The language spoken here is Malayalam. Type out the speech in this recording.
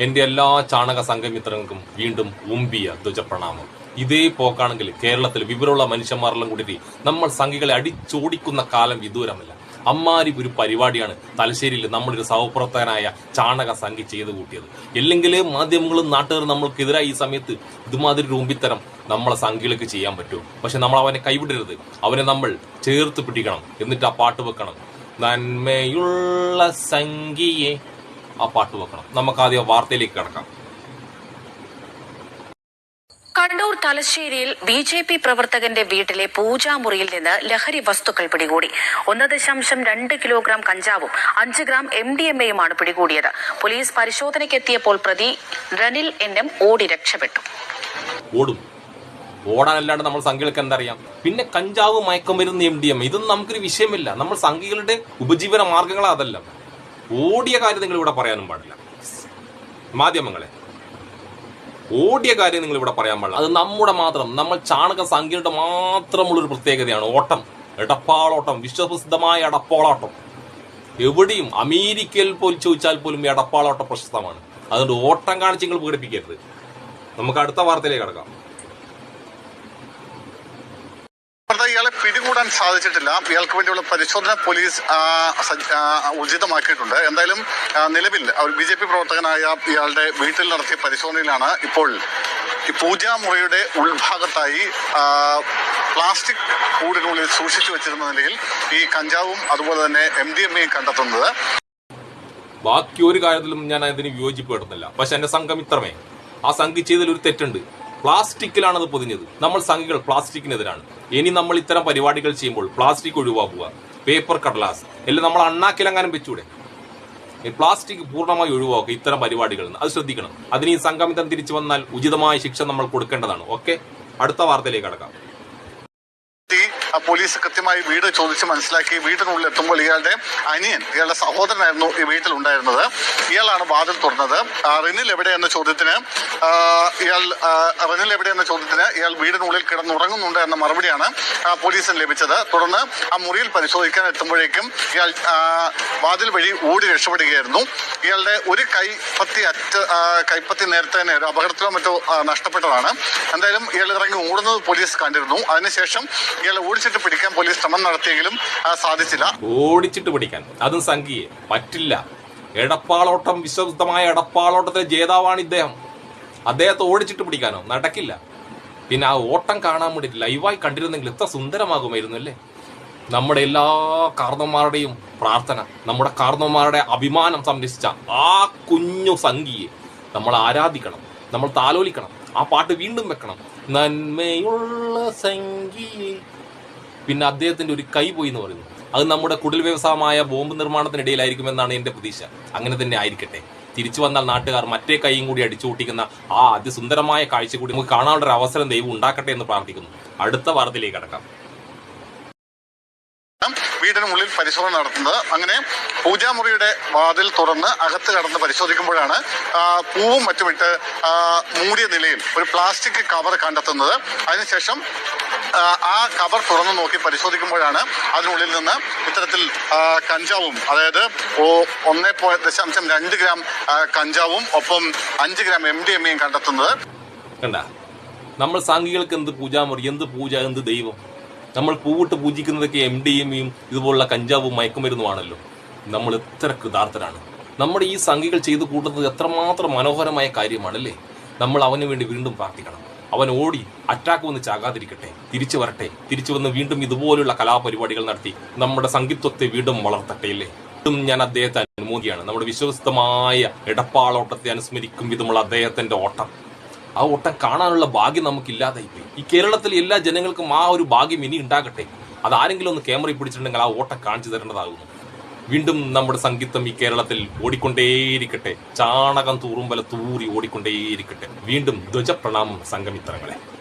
എന്റെ എല്ലാ ചാണക സംഘമിത്രങ്ങൾക്കും വീണ്ടും ഉമ്പിയ ധ്വജപ്രണാമം. ഇതേ പോക്കാണെങ്കിൽ കേരളത്തിൽ വിവരമുള്ള മനുഷ്യന്മാരെല്ലാം കൂടി നമ്മൾ സംഘികളെ അടിച്ചോടിക്കുന്ന കാലം വിദൂരമല്ല. അമ്മാരി ഒരു പരിപാടിയാണ് തലശ്ശേരിയിൽ നമ്മളൊരു സഹപ്രവർത്തകനായ ചാണക സംഘി ചെയ്തു കൂട്ടിയത്. അല്ലെങ്കിൽ മാധ്യമങ്ങളും നാട്ടുകാരും നമ്മൾക്കെതിരായി ഈ സമയത്ത് ഇതുമാതിരി രൂമ്പിത്തരം നമ്മളെ സംഘികൾക്ക് ചെയ്യാൻ പറ്റും. പക്ഷെ നമ്മൾ അവനെ കൈവിടരുത്. അവനെ നമ്മൾ ചേർത്ത് പിടിക്കണം. എന്നിട്ട് ആ പാട്ട് വെക്കണം. നന്മയുള്ള സംഖ്യയെ ആ പാട്ട് വെക്കണം. നമുക്ക് ആദ്യം വാർത്തയിലേക്ക് കിടക്കാം. കണ്ണൂർ തലശ്ശേരിയിൽ ബി ജെ പി പ്രവർത്തകന്റെ വീട്ടിലെ പൂജാമുറിയിൽ നിന്ന് ലഹരി വസ്തുക്കൾ പിടികൂടി. ഒന്ന് ദശാംശം രണ്ട് കിലോഗ്രാം കഞ്ചാവും അഞ്ച് ഗ്രാം എം ഡി എം എയുമാണ് പിടികൂടിയത്. പോലീസ് പരിശോധനയ്ക്ക് എത്തിയപ്പോൾ പ്രതി റനിൽ എൻ എം ഓടി രക്ഷപ്പെട്ടു. ഓടും. ഓടാനല്ലാണ്ട് നമ്മൾ സംഘികൾക്ക് എന്തറിയാം? പിന്നെ കഞ്ചാവ് മയക്കം വരുന്ന എം ഡി എം ഇതൊന്നും നമുക്കൊരു വിഷയമില്ല. നമ്മൾ സംഘികളുടെ ഉപജീവന മാർഗങ്ങൾ അതല്ല. ഓടിയ കാര്യം നിങ്ങൾ ഇവിടെ പറയാനും പാടില്ല. മാധ്യമങ്ങളെ ഓടിയ കാര്യം നിങ്ങൾ ഇവിടെ പറയാൻ പാടില്ല. അത് നമ്മുടെ മാത്രം നമ്മൾ ചാണക സംഖ്യയുടെ മാത്രമുള്ളൊരു പ്രത്യേകതയാണ് ഓട്ടം. എടപ്പാളോട്ടം വിശ്വപ്രസിദ്ധമായ എടപ്പാളോട്ടം. എവിടെയും അമേരിക്കയിൽ പോലും ചോദിച്ചാൽ പോലും എടപ്പാളോട്ടം പ്രശസ്തമാണ്. അതുകൊണ്ട് ഓട്ടം കാണിച്ച് നിങ്ങൾ പീഡിപ്പിക്കരുത് നമുക്ക് അടുത്ത വാർത്തയിലേക്ക് കടക്കാം പ്രതി ഇയാളെ പിടികൂടാൻ സാധിച്ചിട്ടില്ല. ഇയാൾക്ക് വേണ്ടിയുള്ള പരിശോധന പോലീസ് ഊർജിതമാക്കിയിട്ടുണ്ട് എന്തായാലും നിലവിൽ ബി ജെ പി പ്രവർത്തകനായ ഇയാളുടെ വീട്ടിൽ നടത്തിയ പരിശോധനയിലാണ് ഇപ്പോൾ ഈ പൂജാമുറിയുടെ ഉൾഭാഗത്തായി പ്ലാസ്റ്റിക് കൂടിനുള്ളിൽ സൂക്ഷിച്ചു വെച്ചിരുന്ന നിലയിൽ ഈ കഞ്ചാവും അതുപോലെ തന്നെ എം ഡി എം എയും കണ്ടെത്തുന്നത്. ബാക്കി ഒരു കാര്യത്തിലും ഞാൻ അതിന് വിയോജിപ്പ് കിടന്നില്ല പക്ഷെ എന്റെ സംഘം ഇത്രമേ. ആ സംഘം ചെയ്തതിൽ ഒരു തെറ്റുണ്ട്. പ്ലാസ്റ്റിക്കിലാണ് അത് പൊതിഞ്ഞത്. നമ്മൾ സംഘികൾ പ്ലാസ്റ്റിക്കിനെതിരാണ്. ഇനി നമ്മൾ ഇത്തരം പരിപാടികൾ ചെയ്യുമ്പോൾ പ്ലാസ്റ്റിക് ഒഴിവാക്കുക. പേപ്പർ കടലാസ്. എല്ലാം നമ്മൾ അണ്ണാക്കിലങ്ങാനും വെച്ചൂടെ? പ്ലാസ്റ്റിക് പൂർണമായി ഒഴിവാക്കുക ഇത്തരം പരിപാടികൾ അത് ശ്രദ്ധിക്കണം. അതിന് ഈ സംഘമിതം തിരിച്ചു വന്നാൽ ഉചിതമായ ശിക്ഷ നമ്മൾ കൊടുക്കേണ്ടതാണ്. ഓക്കെ? അടുത്ത വാർത്തയിലേക്ക് കടക്കാം. പോലീസ് കൃത്യമായി വീട് ചോദിച്ച് മനസ്സിലാക്കി വീട്ടിനുള്ളിൽ എത്തുമ്പോൾ ഇയാളുടെ അനിയൻ ഇയാളുടെ സഹോദരനായിരുന്നു ഈ വീട്ടിൽ ഉണ്ടായിരുന്നത്. ഇയാളാണ് വാതിൽ തുറന്നത്. റിനിൽ എവിടെ എന്ന ചോദ്യത്തിന് ഇയാൾ റിനിൽ എവിടെ എന്ന ചോദ്യത്തിന് ഇയാൾ വീടിനുള്ളിൽ കിടന്നുറങ്ങുന്നുണ്ട് എന്ന മറുപടിയാണ് പോലീസിന് ലഭിച്ചത്. തുടർന്ന് ആ മുറിയിൽ പരിശോധിക്കാൻ എത്തുമ്പോഴേക്കും ഇയാൾ വാതിൽ വഴി ഓടി രക്ഷപ്പെടുകയായിരുന്നു. ഇയാളുടെ ഒരു കൈപ്പത്തി അറ്റ കൈപ്പത്തി നേരത്തെ തന്നെ ഒരു അപകടത്തിലോ മറ്റോ നഷ്ടപ്പെട്ടതാണ്. എന്തായാലും ഇയാൾ ഇറങ്ങി ഓടുന്നത് പോലീസ് കണ്ടിരുന്നു. അതിനുശേഷം ഇയാൾ ഓടിച്ചിട്ട് പിടിക്കാൻ പോലീസ് ശ്രമം നടത്തിയെങ്കിലും സാധിച്ചില്ല. ഓടിച്ചിട്ട് പിടിക്കാൻ. അതും സംഖ്യയെ പറ്റില്ല. എടപ്പാളോട്ടം വിശ്വസ്തമായ എടപ്പാളോട്ടത്തിലെ ജേതാവാണ് ഇദ്ദേഹം. അദ്ദേഹത്തെ ഓടിച്ചിട്ട് പിടിക്കാനോ? നടക്കില്ല. പിന്നെ ആ ഓട്ടം കാണാൻ വേണ്ടി ലൈവായി കണ്ടിരുന്നെങ്കിൽ എത്ര സുന്ദരമാകുമായിരുന്നു അല്ലേ? നമ്മുടെ എല്ലാ കാർന്നോന്മാരുടെയും പ്രാർത്ഥന നമ്മുടെ കാർന്നോന്മാരുടെ അഭിമാനം സംരക്ഷിച്ച ആ കുഞ്ഞു സംഖ്യയെ നമ്മൾ ആരാധിക്കണം നമ്മൾ താലോലിക്കണം ആ പാട്ട് വീണ്ടും വെക്കണം. നന്മയുള്ള സംഖ്യയെ പിന്നെ അദ്ദേഹത്തിന്റെ ഒരു കൈ പോയി എന്ന് പറയുന്നു. അത് നമ്മുടെ കുടിൽ വ്യവസായമായ ബോംബ് നിർമ്മാണത്തിനിടയിലായിരിക്കുമെന്നാണ് എന്റെ പ്രതീക്ഷ. അങ്ങനെ തന്നെ ആയിരിക്കട്ടെ. തിരിച്ചു വന്നാൽ നാട്ടുകാർ മറ്റേ കൈയും കൂടി അടിച്ചുപൊട്ടിക്കുന്ന ആ അതിസുന്ദരമായ കാഴ്ച കൂടി നമുക്ക് കാണാനുള്ള ഒരു അവസരം ദൈവം ഉണ്ടാക്കട്ടെ എന്ന് പ്രാർത്ഥിക്കുന്നു. അടുത്ത വാർത്തയിലേക്ക് കടക്കാം. വീടിനുള്ളിൽ പരിശോധന നടത്തുന്നത്. അങ്ങനെ പൂജാമുറിയുടെ വാതിൽ തുറന്ന് അകത്ത് കടന്ന് പരിശോധിക്കുമ്പോഴാണ് പൂവും മറ്റുമിട്ട് മൂടിയ നിലയിൽ ഒരു പ്ലാസ്റ്റിക് കവർ കണ്ടെത്തുന്നത്. അതിനുശേഷം ആ, കവർ തുറന്നു നോക്കി പരിശോധിക്കുമ്പോഴാണ് അതിനുള്ളിൽ നിന്ന് ഇത്തരത്തിൽ കഞ്ചാവും അതായത് ഒന്നേ ദശാംശം രണ്ട് ഗ്രാം കഞ്ചാവും ഒപ്പം അഞ്ച് ഗ്രാം എം ഡി എം എയും കണ്ടെത്തുന്നത്. കണ്ട? നമ്മൾ സാംഘികൾക്ക് എന്ത് പൂജാമുറി എന്ത് പൂജ എന്ത് ദൈവം? നമ്മൾ പൂവിട്ട് പൂജിക്കുന്നതൊക്കെ എം ഡി എമ്മിയും ഇതുപോലുള്ള കഞ്ചാവും മയക്കുമരുന്നുമാണല്ലോ. നമ്മൾ എത്ര കൃതാർത്ഥരാണ്. നമ്മുടെ ഈ സംഘികൾ ചെയ്തു കൂട്ടുന്നത് എത്രമാത്രം മനോഹരമായ കാര്യമാണല്ലേ? നമ്മൾ അവന് വേണ്ടി വീണ്ടും പ്രാർത്ഥിക്കണം. അവൻ ഓടി അറ്റാക്ക് വന്ന് ചാകാതിരിക്കട്ടെ. തിരിച്ചു വരട്ടെ. തിരിച്ചു വന്ന് വീണ്ടും ഇതുപോലുള്ള കലാപരിപാടികൾ നടത്തി നമ്മുടെ സംഗീത്വത്തെ വീണ്ടും വളർത്തട്ടെ വീണ്ടും ഞാൻ അദ്ദേഹത്തെ അനുമോദിയാണ്. നമ്മുടെ വിശ്വസ്തമായ എടപ്പാളോട്ടത്തെ അനുസ്മരിക്കും വിധമുള്ള അദ്ദേഹത്തിന്റെ ഓട്ടം. ആ ഓട്ടം കാണാനുള്ള ഭാഗ്യം നമുക്കില്ലാതായി ഈ കേരളത്തിലെ എല്ലാ ജനങ്ങൾക്കും ആ ഒരു ഭാഗ്യം ഇനി ഉണ്ടാകട്ടെ. അതാരെങ്കിലും ഒന്ന് ക്യാമറയിൽ പിടിച്ചിട്ടുണ്ടെങ്കിൽ ആ ഓട്ടം കാണിച്ചു തരേണ്ടതാകുന്നു. വീണ്ടും നമ്മുടെ സംഗീതം ഈ കേരളത്തിൽ ഓടിക്കൊണ്ടേയിരിക്കട്ടെ. ചാണകം തൂറുമ്പല തൂറി ഓടിക്കൊണ്ടേയിരിക്കട്ടെ. വീണ്ടും ധ്വജപ്രണാമം സംഗമിത്രങ്ങളെ